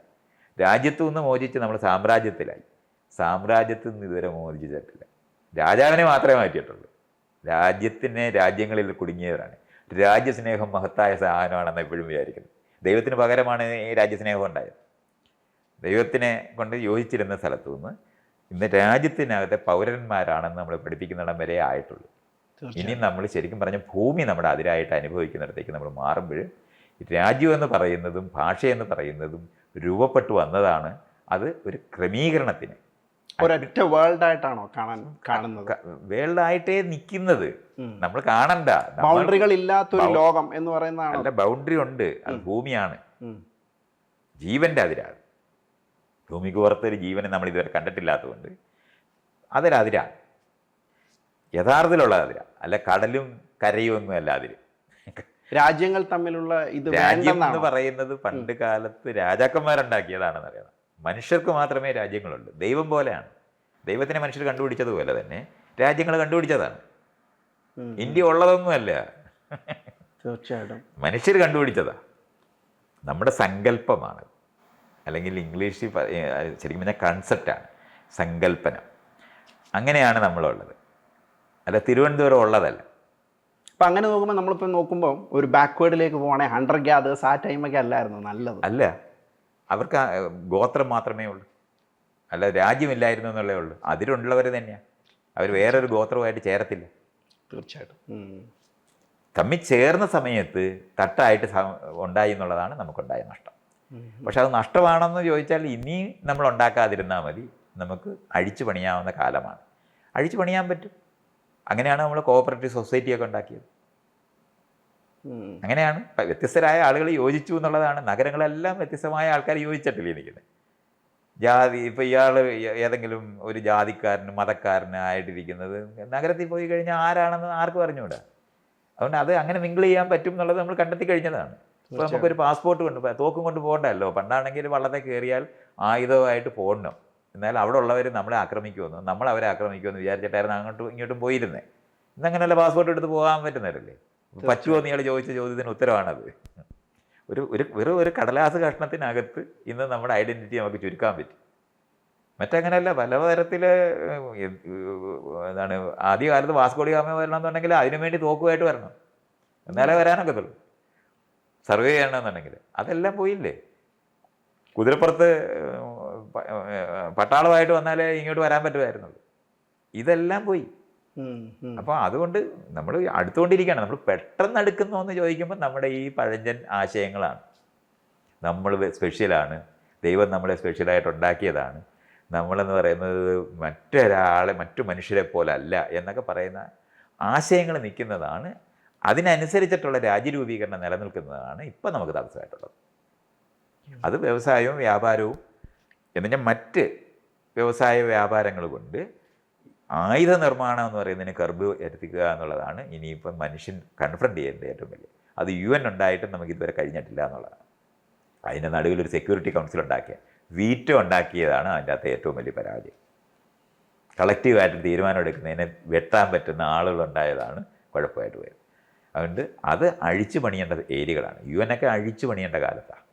രാജ്യത്തു നിന്ന് മോചിച്ച് നമ്മൾ സാമ്രാജ്യത്തിലായി. സാമ്രാജ്യത്തിൽ നിന്ന് ഇതുവരെ മോചിച്ചിട്ടില്ല രാജാവിനെ മാത്രമേ മാറ്റിയിട്ടുള്ളൂ. രാജ്യത്തിനെ രാജ്യങ്ങളിൽ കുടുങ്ങിയവരാണ്. രാജ്യസ്നേഹം മഹത്തായ സാധനമാണെന്ന് എപ്പോഴും വിചാരിക്കുന്നത് ദൈവത്തിന് പകരമാണ് ഈ രാജ്യസ്നേഹം ഉണ്ടായത്. ദൈവത്തിനെ കൊണ്ട് യോജിച്ചിരുന്ന സ്ഥലത്തു നിന്ന് ഇന്ന് രാജ്യത്തിനകത്തെ പൗരന്മാരാണെന്ന് നമ്മൾ പഠിപ്പിക്കുന്നിടം വരെ ആയിട്ടുള്ളൂ. ഇനി നമ്മൾ ശരിക്കും പറഞ്ഞ ഭൂമി നമ്മുടെ അതിരായിട്ട് അനുഭവിക്കുന്നിടത്തേക്ക് നമ്മൾ മാറുമ്പോൾ രാജ്യം എന്ന് പറയുന്നതും ഭാഷ എന്ന് പറയുന്നതും രൂപപ്പെട്ടു വന്നതാണ് അത് ഒരു ക്രമീകരണത്തിന്. ഒരൊറ്റ വേൾഡ് ആയിട്ടാണോ കാണാൻ കാണുന്നത്? വേൾഡായിട്ടേ നിൽക്കുന്നത്. നമ്മൾ കാണണ്ട. ബൗണ്ടറികൾ ഇല്ലാത്തൊരു ലോകം എന്ന് പറയുന്നതാണ്? അല്ല ബൗണ്ടറി ഉണ്ട്. അത് ഭൂമിയാണ്. ജീവന്റെ അതിരാണ്. ഭൂമിക്ക് പുറത്തൊരു ജീവനെ നമ്മൾ ഇതുവരെ കണ്ടിട്ടില്ലാത്തതുകൊണ്ട്. അതൊരു അതിരാണ് യഥാർത്ഥത്തിലുള്ള അതിര. അല്ല കടലും കരയും ഒന്നും അല്ല അതിര്. രാജ്യങ്ങൾ തമ്മിലുള്ള ഇത് രാജ്യം എന്ന് പറയുന്നത് പണ്ട് കാലത്ത് രാജാക്കന്മാരുണ്ടാക്കിയതാണെന്ന് അറിയണം മനുഷ്യർക്ക് മാത്രമേ രാജ്യങ്ങളുള്ളൂ. ദൈവം പോലെയാണ്. ദൈവത്തിനെ മനുഷ്യർ കണ്ടുപിടിച്ചതുപോലെ തന്നെ രാജ്യങ്ങൾ കണ്ടുപിടിച്ചതാണ്. ഇന്ത്യ ഉള്ളതൊന്നുമല്ല. തീർച്ചയായിട്ടും. മനുഷ്യർ കണ്ടുപിടിച്ചതാ. നമ്മുടെ സങ്കല്പമാണ്. അല്ലെങ്കിൽ ഇംഗ്ലീഷിൽ ശരിക്കും പറഞ്ഞാൽ കൺസെപ്റ്റാണ് സങ്കല്പനം അങ്ങനെയാണ് നമ്മളുള്ളത്. അല്ല തിരുവനന്തപുരം ഉള്ളതല്ല. അപ്പം അങ്ങനെ നോക്കുമ്പോൾ നമ്മളിപ്പോൾ നോക്കുമ്പോൾ ഒരു ബാക്ക്വേർഡിലേക്ക് പോകണേ ഹൺഡ്രഡ് ഗ്യാദേഴ്സ് ആ ടൈമൊക്കെ അല്ലായിരുന്നു നല്ലത്. അല്ല. അവർക്ക് ഗോത്രം മാത്രമേ ഉള്ളൂ. അല്ല രാജ്യമില്ലായിരുന്നു എന്നുള്ളേ ഉള്ളൂ. അതിലുള്ളവർ തന്നെയാണ് അവർ വേറൊരു ഗോത്രവുമായിട്ട് ചേരത്തില്ല. തീർച്ചയായിട്ടും. തമ്മിൽ ചേർന്ന സമയത്ത് തട്ടായിട്ട് ഉണ്ടായി എന്നുള്ളതാണ് നമുക്കുണ്ടായ നഷ്ടം. പക്ഷെ അത് നഷ്ടമാണെന്ന് ചോദിച്ചാൽ ഇനി നമ്മൾ ഉണ്ടാക്കാതിരുന്നാൽ മതി. നമുക്ക് അഴിച്ചു പണിയാവുന്ന കാലമാണ്. അഴിച്ചു പണിയാൻ പറ്റും. അങ്ങനെയാണ് നമ്മൾ കോഓപ്പറേറ്റീവ് സൊസൈറ്റിയൊക്കെ ഉണ്ടാക്കിയത്. അങ്ങനെയാണ്. വ്യത്യസ്തരായ ആളുകൾ യോജിച്ചു എന്നുള്ളതാണ്. നഗരങ്ങളെല്ലാം വ്യത്യസ്തമായ ആൾക്കാർ യോജിച്ചിട്ടില്ല ഇരിക്കുന്നത് ജാതി ഇപ്പോൾ ഇയാൾ ഏതെങ്കിലും ഒരു ജാതിക്കാരന് മതക്കാരനായിട്ടിരിക്കുന്നത് നഗരത്തിൽ പോയി കഴിഞ്ഞാൽ ആരാണെന്ന് ആർക്കും അറിഞ്ഞുകൂടാ. അതുകൊണ്ട് അത് അങ്ങനെ മിങ്കിൾ ചെയ്യാൻ പറ്റും എന്നുള്ളത് നമ്മൾ കണ്ടെത്തി കഴിഞ്ഞതാണ്. ഇപ്പോൾ നമുക്കൊരു പാസ്പോർട്ട് കൊണ്ട് തോക്കും കൊണ്ട് പോകണ്ടല്ലോ. പണ്ടാണെങ്കിൽ വള്ളത്തെ കയറിയാൽ ആയുധമായിട്ട് പോകണം എന്നാൽ അവിടെ ഉള്ളവർ നമ്മളെ ആക്രമിക്കുമെന്ന് നമ്മൾ അവരെ ആക്രമിക്കുമെന്ന് വിചാരിച്ചിട്ടായിരുന്നു അങ്ങോട്ടും ഇങ്ങോട്ടും പോയിരുന്നേ. ഇന്നങ്ങനെയല്ല പാസ്പോർട്ട് എടുത്ത് പോകാൻ പറ്റുന്നവരല്ലേ? പറ്റുമോ എന്ന് ഇയാൾ ചോദിച്ച ചോദ്യത്തിന് ഉത്തരവാണത്. ഒരു ഒരു വെറും ഒരു കടലാസ് കഷ്ണത്തിനകത്ത് ഇന്ന് നമ്മുടെ ഐഡന്റിറ്റി നമുക്ക് ചുരുക്കാൻ പറ്റും. മറ്റങ്ങനെയല്ല പല തരത്തിൽ എന്താണ് ആദ്യകാലത്ത് വാസ്കോഡി ഗാമ വരണം എന്നുണ്ടെങ്കിൽ അതിനു വേണ്ടി തോക്കുമായിട്ട് വരണം. എന്നാലേ വരാനൊക്കത്തുള്ളൂ. സർവേ ചെയ്യണമെന്നുണ്ടെങ്കിൽ. അതെല്ലാം പോയില്ലേ? കുതിരപ്പുറത്ത് പട്ടാളമായിട്ട് വന്നാലേ ഇങ്ങോട്ട് വരാൻ പറ്റുമായിരുന്നുള്ളൂ. ഇതെല്ലാം പോയി. അപ്പോൾ അതുകൊണ്ട് നമ്മൾ അടുത്തുകൊണ്ടിരിക്കുകയാണ്. നമ്മൾ പെട്ടെന്ന് അടുക്കുന്നു എന്ന് ചോദിക്കുമ്പോൾ നമ്മുടെ ഈ പഴഞ്ചൻ ആശയങ്ങളാണ്. നമ്മൾ സ്പെഷ്യലാണ്. ദൈവം നമ്മളെ സ്പെഷ്യലായിട്ട് ഉണ്ടാക്കിയതാണ്. നമ്മളെന്ന് പറയുന്നത് മറ്റൊരാളെ മറ്റു മനുഷ്യരെ പോലല്ല അല്ല എന്നൊക്കെ പറയുന്ന ആശയങ്ങൾ നിൽക്കുന്നതാണ് അതിനനുസരിച്ചിട്ടുള്ള രാജ്യരൂപീകരണം നിലനിൽക്കുന്നതാണ് ഇപ്പം നമുക്ക് തടസ്സമായിട്ടുള്ളത്. അത് വ്യവസായവും വ്യാപാരവും എന്നുവെച്ചാൽ മറ്റ് വ്യവസായ വ്യാപാരങ്ങൾ കൊണ്ട് ആയുധ നിർമ്മാണം എന്ന് പറയുന്നതിന് കർബ് എത്തിക്കുക എന്നുള്ളതാണ് ഇനിയിപ്പം മനുഷ്യൻ കൺഫ്രണ്ട് ചെയ്യേണ്ടത് ഏറ്റവും വലിയ. അത് യു എൻ ഉണ്ടായിട്ടും നമുക്ക് ഇതുവരെ കഴിഞ്ഞിട്ടില്ല എന്നുള്ളതാണ്. അതിന്റെ നടുവിൽ ഒരു സെക്യൂരിറ്റി കൗൺസിൽ ഉണ്ടാക്കിയ. വീറ്റോ ഉണ്ടാക്കിയതാണ് അതിന്റെ അകത്തെ ഏറ്റവും വലിയ പരാജയം. കളക്റ്റീവായിട്ട് തീരുമാനം എടുക്കുന്നതിനെ വെട്ടാൻ പറ്റുന്ന ആളുകളുണ്ടായതാണ് കുഴപ്പമായിട്ട് പോയത് അതുകൊണ്ട് അത് അഴിച്ചു പണിയേണ്ട ഏരിയകളാണ് യു എൻ ഒക്കെ അഴിച്ചു പണിയേണ്ട കാലത്താണ്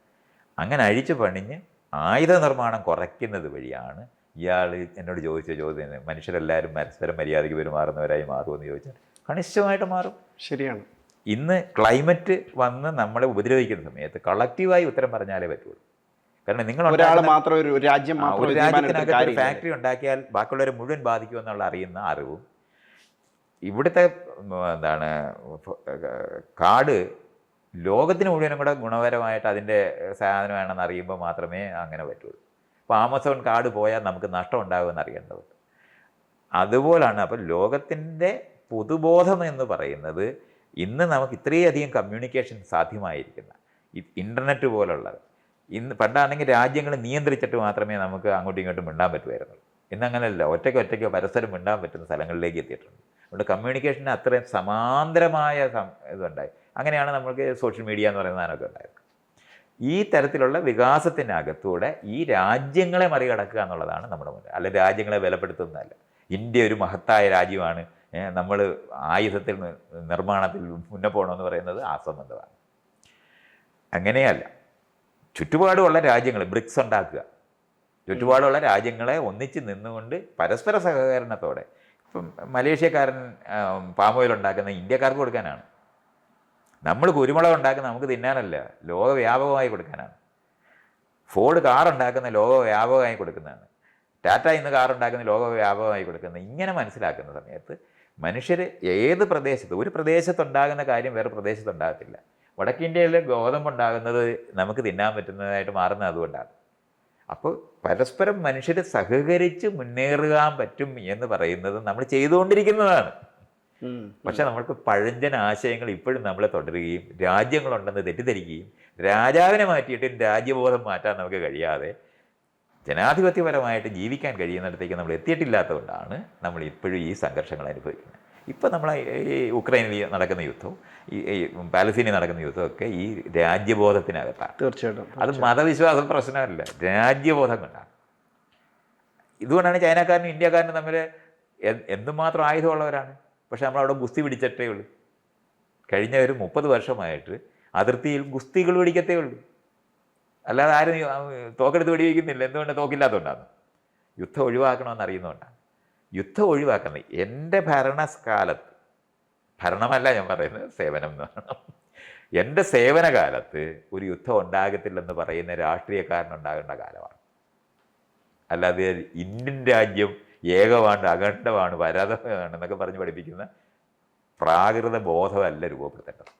അങ്ങനെ അഴിച്ചു പണിഞ്ഞ് ആയുധ നിർമ്മാണം കുറയ്ക്കുന്നത് വഴിയാണ് ഇയാൾ എന്നോട് ചോദിച്ച ചോദ്യം മനുഷ്യരെല്ലാവരും പരസ്പരം മര്യാദയ്ക്ക് പെരുമാറുന്നവരായി മാറുമെന്ന് ചോദിച്ചാൽ കണിശമായിട്ട് മാറും. ശരിയാണ്. ഇന്ന് ക്ലൈമറ്റ് വന്ന് നമ്മളെ ഉപദ്രവിക്കുന്ന സമയത്ത് കളക്റ്റീവായി ഉത്തരം പറഞ്ഞാലേ പറ്റുള്ളൂ. കാരണം നിങ്ങൾ ഒരാൾ മാത്രം ഒരു രാജ്യം ഒരു രാജ്യത്തിനകത്ത് ഒരു ഫാക്ടറി ഉണ്ടാക്കിയാൽ ബാക്കിയുള്ളവരെ മുഴുവൻ ബാധിക്കുമെന്നുള്ള അറിയുന്ന അറിവും ഇവിടുത്തെ എന്താണ് കാട് ലോകത്തിന് മുഴുവനും കൂടെ ഗുണപരമായിട്ട് അതിന്റെ സാധനമാണെന്ന് അറിയുമ്പോൾ മാത്രമേ അങ്ങനെ പറ്റുള്ളൂ. അപ്പോൾ ആമസോൺ കാട് പോയാൽ നമുക്ക് നഷ്ടം ഉണ്ടാകുമെന്ന് അറിയേണ്ടത് അതുപോലാണ് അപ്പം ലോകത്തിന്റെ പൊതുബോധം എന്ന് പറയുന്നത് ഇന്ന് നമുക്ക് ഇത്രയധികം കമ്മ്യൂണിക്കേഷൻ സാധ്യമായിരിക്കുന്ന ഇന്റർനെറ്റ് പോലുള്ളത്. ഇന്ന് പണ്ടാണെങ്കിൽ രാജ്യങ്ങൾ നിയന്ത്രിച്ചിട്ട് മാത്രമേ നമുക്ക് അങ്ങോട്ടും ഇങ്ങോട്ടും മിണ്ടാൻ പറ്റുമായിരുന്നുള്ളൂ. ഇന്നങ്ങനെയല്ല ഒറ്റയ്ക്ക് ഒറ്റയ്ക്ക് പരസ്പരം മിണ്ടാൻ പറ്റുന്ന സ്ഥലങ്ങളിലേക്ക് എത്തിയിട്ടുണ്ട്. അതുകൊണ്ട് കമ്മ്യൂണിക്കേഷന് അത്രയും സമാന്തരമായ ഇതുണ്ടായി. അങ്ങനെയാണ് നമുക്ക് സോഷ്യൽ മീഡിയ എന്ന് പറയുന്ന സാധനമൊക്കെ ഉണ്ടായത്. ഈ തരത്തിലുള്ള വികാസത്തിനകത്തൂടെ ഈ രാജ്യങ്ങളെ മറികടക്കുക എന്നുള്ളതാണ് നമ്മുടെ മുന്നിൽ. അല്ല രാജ്യങ്ങളെ വിലപ്പെടുത്തുന്നതല്ല ഇന്ത്യ ഒരു മഹത്തായ രാജ്യമാണ്. നമ്മൾ ആയുധത്തിൽ നിർമ്മാണത്തിൽ മുന്നേ പോകണമെന്ന് പറയുന്നത് അസംബന്ധമാണ്. അങ്ങനെയല്ല. ചുറ്റുപാടുമുള്ള രാജ്യങ്ങൾ ബ്രിക്സ് ഉണ്ടാക്കുക. ചുറ്റുപാടുള്ള രാജ്യങ്ങളെ ഒന്നിച്ച് നിന്നുകൊണ്ട് പരസ്പര സഹകരണത്തോടെ ഇപ്പം മലേഷ്യക്കാരൻ പാമോയിൽ ഉണ്ടാക്കുന്ന ഇന്ത്യക്കാർക്ക് കൊടുക്കാനാണ്. നമ്മൾ കുരുമുളക് ഉണ്ടാക്കുന്ന നമുക്ക് തിന്നാനല്ല ലോകവ്യാപകമായി കൊടുക്കാനാണ്. ഫോർഡ് കാർ ഉണ്ടാക്കുന്ന ലോകവ്യാപകമായി കൊടുക്കുന്നതാണ്. ടാറ്റ ഇന്ന് കാർ ഉണ്ടാക്കുന്ന ലോകവ്യാപകമായി കൊടുക്കുന്നത് ഇങ്ങനെ മനസ്സിലാക്കുന്ന സമയത്ത് മനുഷ്യർ ഏത് പ്രദേശത്ത് ഒരു പ്രദേശത്തുണ്ടാകുന്ന കാര്യം വേറെ പ്രദേശത്തുണ്ടാകത്തില്ല. വടക്കിന്ത്യയിൽ ഗോതമ്പ് ഉണ്ടാകുന്നത് നമുക്ക് തിന്നാൻ പറ്റുന്നതായിട്ട് മാറുന്നത് അതുകൊണ്ടാണ്. അപ്പോൾ പരസ്പരം മനുഷ്യർ സഹകരിച്ച് മുന്നേറുകാൻ പറ്റും എന്ന് പറയുന്നത് നമ്മൾ ചെയ്തുകൊണ്ടിരിക്കുന്നതാണ്. പക്ഷെ നമ്മൾക്ക് പഴഞ്ചൻ ആശയങ്ങൾ ഇപ്പോഴും നമ്മളെ തുടരുകയും രാജ്യങ്ങളുണ്ടെന്ന് തെറ്റിദ്ധരിക്കുകയും രാജാവിനെ മാറ്റിയിട്ട് രാജ്യബോധം മാറ്റാൻ നമുക്ക് കഴിയാതെ ജനാധിപത്യപരമായിട്ട് ജീവിക്കാൻ കഴിയുന്നിടത്തേക്ക് നമ്മൾ എത്തിയിട്ടില്ലാത്തതുകൊണ്ടാണ് നമ്മൾ ഇപ്പോഴും ഈ സംഘർഷങ്ങൾ അനുഭവിക്കുന്നത് ഇപ്പം നമ്മൾ ഈ ഉക്രൈനിൽ നടക്കുന്ന യുദ്ധവും ഈ പാലസ്തീനിൽ നടക്കുന്ന യുദ്ധമൊക്കെ ഈ രാജ്യബോധത്തിനകത്താണ്. തീർച്ചയായിട്ടും അത് മതവിശ്വാസ പ്രശ്നമല്ല രാജ്യബോധം കൊണ്ടാണ്. ഇതുകൊണ്ടാണ് ചൈനക്കാരനും ഇന്ത്യക്കാരനും തമ്മിൽ എന്തുമാത്രം ആയുധമുള്ളവരാണ്. പക്ഷെ നമ്മളവിടെ ഗുസ്തി പിടിച്ചിട്ടേ ഉള്ളൂ. കഴിഞ്ഞ ഒരു മുപ്പത് വർഷമായിട്ട് അതിർത്തിയിൽ ഗുസ്തികൾ പിടിക്കത്തേ ഉള്ളൂ. അല്ലാതെ ആരും തോക്കെടുത്ത് വെടിവെക്കുന്നില്ല. എന്തുകൊണ്ട് തോക്കില്ലാത്തതുകൊണ്ടാണ് യുദ്ധം ഒഴിവാക്കണമെന്ന് അറിയുന്നതുകൊണ്ടാണ്. യുദ്ധം ഒഴിവാക്കുന്നത്. എന്റെ ഭരണകാലത്ത് ഭരണമല്ല ഞാൻ പറയുന്നത് സേവനം എന്ന് പറയണം. എന്റെ സേവനകാലത്ത് ഒരു യുദ്ധം ഉണ്ടാകത്തില്ലെന്ന് പറയുന്ന രാഷ്ട്രീയക്കാരനുണ്ടാകേണ്ട കാലമാണ്. അല്ലാതെ ഇന്ത്യൻ രാജ്യം ഏകമാണ് അഖണ്ഡമാണ് വരാതമാണ് എന്നൊക്കെ പറഞ്ഞ് പഠിപ്പിക്കുന്ന പ്രാകൃത ബോധമല്ല രൂപപ്പെടുത്തേണ്ടത്.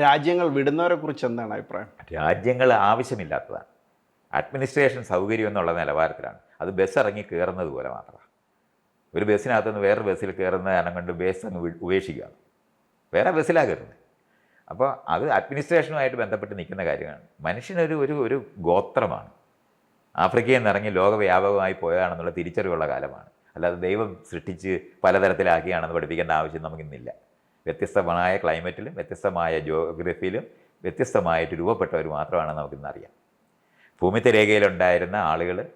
രാജ്യങ്ങൾ വിടുന്നവരെ കുറിച്ച് എന്താണ് അഭിപ്രായം? രാജ്യങ്ങൾ ആവശ്യമില്ലാത്തതാണ്. അഡ്മിനിസ്ട്രേഷൻ സൗകര്യം എന്നുള്ള നിലവാരത്തിലാണ്. അത് ബസ് ഇറങ്ങി കയറുന്നത് പോലെ മാത്രമാണ്. ഒരു ബസ്സിനകത്തുനിന്ന് വേറൊരു ബസ്സിൽ കയറുന്ന കാരണം കൊണ്ട് ബസ് അങ്ങ് ഉപേക്ഷിക്കുകയാണ്. വേറെ ബസ്സിലാണ് കയറുന്നത് അപ്പോൾ അത് അഡ്മിനിസ്ട്രേഷനുമായിട്ട് ബന്ധപ്പെട്ട് നിൽക്കുന്ന കാര്യമാണ്. മനുഷ്യനൊരു ഒരു ഒരു ഗോത്രമാണ്. ആഫ്രിക്കയിൽ നിന്ന് ഇറങ്ങി ലോകവ്യാപകമായി പോയതാണെന്നുള്ള തിരിച്ചറിവുള്ള കാലമാണ്. അല്ലാതെ ദൈവം സൃഷ്ടിച്ച് പലതരത്തിലാക്കിയാണെന്ന് പഠിപ്പിക്കേണ്ട ആവശ്യം നമുക്കിന്നില്ല. വ്യത്യസ്തമായ ക്ലൈമറ്റിലും വ്യത്യസ്തമായ ജോഗ്രഫിയിലും വ്യത്യസ്തമായിട്ട് രൂപപ്പെട്ടവർ മാത്രമാണ് നമുക്കിന്നറിയാം. ഭൂമിത്തരേഖയിലുണ്ടായിരുന്ന ആളുകൾ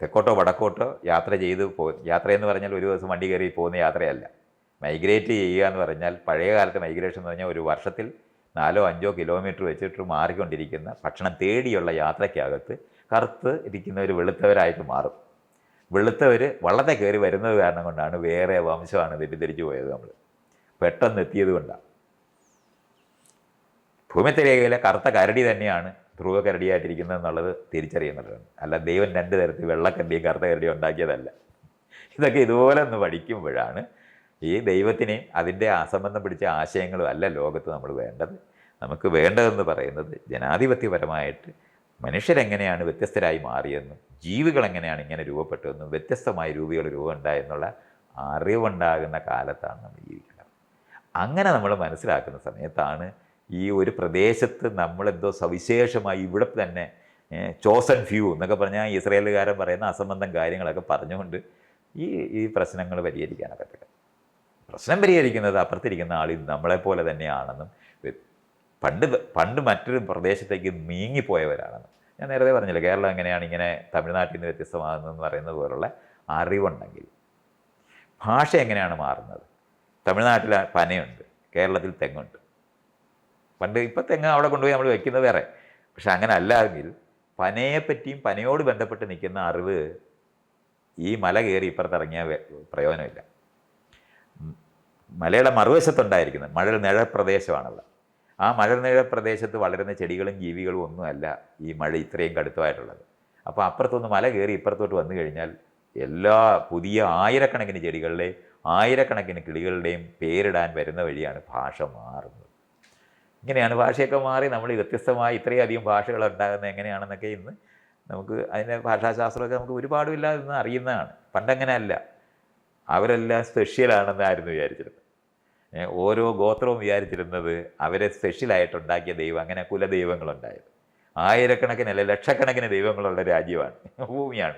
തെക്കോട്ടോ വടക്കോട്ടോ യാത്ര ചെയ്ത് പോ യാത്ര എന്ന് പറഞ്ഞാൽ ഒരു ദിവസം വണ്ടി കയറി പോകുന്ന യാത്രയല്ല. മൈഗ്രേറ്റ് ചെയ്യുക എന്ന് പറഞ്ഞാൽ പഴയ കാലത്ത് മൈഗ്രേഷൻ എന്ന് പറഞ്ഞാൽ ഒരു വർഷത്തിൽ നാലോ അഞ്ചോ കിലോമീറ്റർ വെച്ചിട്ട് മാറിക്കൊണ്ടിരിക്കുന്ന ഭക്ഷണം തേടിയുള്ള യാത്രയ്ക്കകത്ത് കറുത്ത് ഇരിക്കുന്നവർ വെളുത്തവരായിട്ട് മാറും. വെളുത്തവർ വള്ളത്തെ കയറി വരുന്നത് കാരണം കൊണ്ടാണ് വേറെ വംശമാണ് തെറ്റിദ്ധരിച്ചു പോയത് നമ്മൾ പെട്ടെന്ന് എത്തിയത് കൊണ്ടാണ് ഭൂമിത്തരേഖയിലെ കറുത്ത കരടി തന്നെയാണ് ധ്രുവ കരടിയായിട്ടിരിക്കുന്നത് എന്നുള്ളത് തിരിച്ചറിയുന്നുണ്ടാണ് അല്ല ദൈവം രണ്ട് തരത്തിൽ വെള്ളക്കരടിയും കറുത്ത കരടിയും ഉണ്ടാക്കിയതല്ല. ഇതൊക്കെ ഇതുപോലെ ഒന്ന് പഠിക്കുമ്പോഴാണ് ഈ ദൈവത്തിനെയും അതിന്റെ അസംബന്ധം പിടിച്ച ആശയങ്ങളും അല്ല ലോകത്ത് നമ്മൾ വേണ്ടത്. നമുക്ക് വേണ്ടതെന്ന് പറയുന്നത് ജനാധിപത്യപരമായിട്ട് മനുഷ്യരെങ്ങനെയാണ് വ്യത്യസ്തരായി മാറിയെന്നും ജീവികൾ എങ്ങനെയാണ് ഇങ്ങനെ രൂപപ്പെട്ടതെന്നും വ്യത്യസ്തമായ രൂപികൾ രൂപം ഉണ്ടായെന്നുള്ള അറിവുണ്ടാകുന്ന കാലത്താണ് നമ്മൾ ജീവിക്കുന്നത് അങ്ങനെ നമ്മൾ മനസ്സിലാക്കുന്ന സമയത്താണ് ഈ ഒരു പ്രദേശത്ത് നമ്മളെന്തോ സവിശേഷമായി ഇവിടെ തന്നെ ചോസൺ ഫ്യൂ എന്നൊക്കെ പറഞ്ഞാൽ ഇസ്രയേലുകാരൻ പറയുന്ന അസംബന്ധം കാര്യങ്ങളൊക്കെ പറഞ്ഞുകൊണ്ട് ഈ ഈ പ്രശ്നങ്ങൾ പരിഹരിക്കാനൊക്കെ പ്രശ്നം പരിഹരിക്കുന്നത് അപ്പുറത്തിരിക്കുന്ന ആൾ നമ്മളെപ്പോലെ തന്നെയാണെന്നും പണ്ട് പണ്ട് മറ്റൊരു പ്രദേശത്തേക്ക് നീങ്ങിപ്പോയവരാണെന്നും. ഞാൻ നേരത്തെ പറഞ്ഞില്ല കേരളം എങ്ങനെയാണ് ഇങ്ങനെ തമിഴ്നാട്ടിൽ നിന്ന് വ്യത്യസ്തമാകുന്നതെന്ന് പറയുന്നത് പോലുള്ള അറിവുണ്ടെങ്കിൽ. ഭാഷ എങ്ങനെയാണ് മാറുന്നത്? തമിഴ്നാട്ടിൽ പനയുണ്ട് കേരളത്തിൽ തെങ്ങുണ്ട്. പണ്ട് ഇപ്പം തെങ്ങ് അവിടെ കൊണ്ടുപോയി നമ്മൾ വെക്കുന്നത് വേറെ. പക്ഷെ അങ്ങനെ അല്ലായെങ്കിൽ പനയെപ്പറ്റിയും പനയോട് ബന്ധപ്പെട്ട് നിൽക്കുന്ന അറിവ് ഈ മല കയറി ഇപ്പുറത്തിറങ്ങിയ പ്രയോജനമില്ല. മലയുടെ മറുവശത്തുണ്ടായിരിക്കുന്നത് മഴ നിഴൽ പ്രദേശമാണല്ലോ ആ മഴ നിഴൽ പ്രദേശത്ത് വളരുന്ന ചെടികളും ജീവികളും ഒന്നുമല്ല ഈ മഴ ഇത്രയും കടുത്തമായിട്ടുള്ളത്. അപ്പോൾ അപ്പുറത്തൊന്ന് മല കയറി ഇപ്പുറത്തോട്ട് വന്നു കഴിഞ്ഞാൽ എല്ലാ പുതിയ ആയിരക്കണക്കിന് ചെടികളുടെയും ആയിരക്കണക്കിന് കിളികളുടെയും പേരിടാൻ വരുന്ന വഴിയാണ് ഭാഷ മാറുന്നത്. ഇങ്ങനെയാണ് ഭാഷയൊക്കെ മാറി നമ്മൾ വ്യത്യസ്തമായി ഇത്രയധികം ഭാഷകൾ ഉണ്ടാകുന്നത് എങ്ങനെയാണെന്നൊക്കെ ഇന്ന് നമുക്ക് അതിന്റെ ഭാഷാശാസ്ത്രമൊക്കെ നമുക്ക് ഒരുപാടും ഇല്ലാതെ ഇന്ന് അറിയുന്നതാണ്. പണ്ടങ്ങനെയല്ല. അവരെല്ലാം സ്പെഷ്യലാണെന്നായിരുന്നു വിചാരിച്ചിരുന്നത്. ഓരോ ഗോത്രവും വിചാരിച്ചിരുന്നത് അവരെ സ്പെഷ്യലായിട്ടുണ്ടാക്കിയ ദൈവം അങ്ങനെ കുലദൈവങ്ങളുണ്ടായത്. ആയിരക്കണക്കിന് അല്ല ലക്ഷക്കണക്കിന് ദൈവങ്ങളുള്ള രാജ്യമാണ് ഭൂമിയാണ്.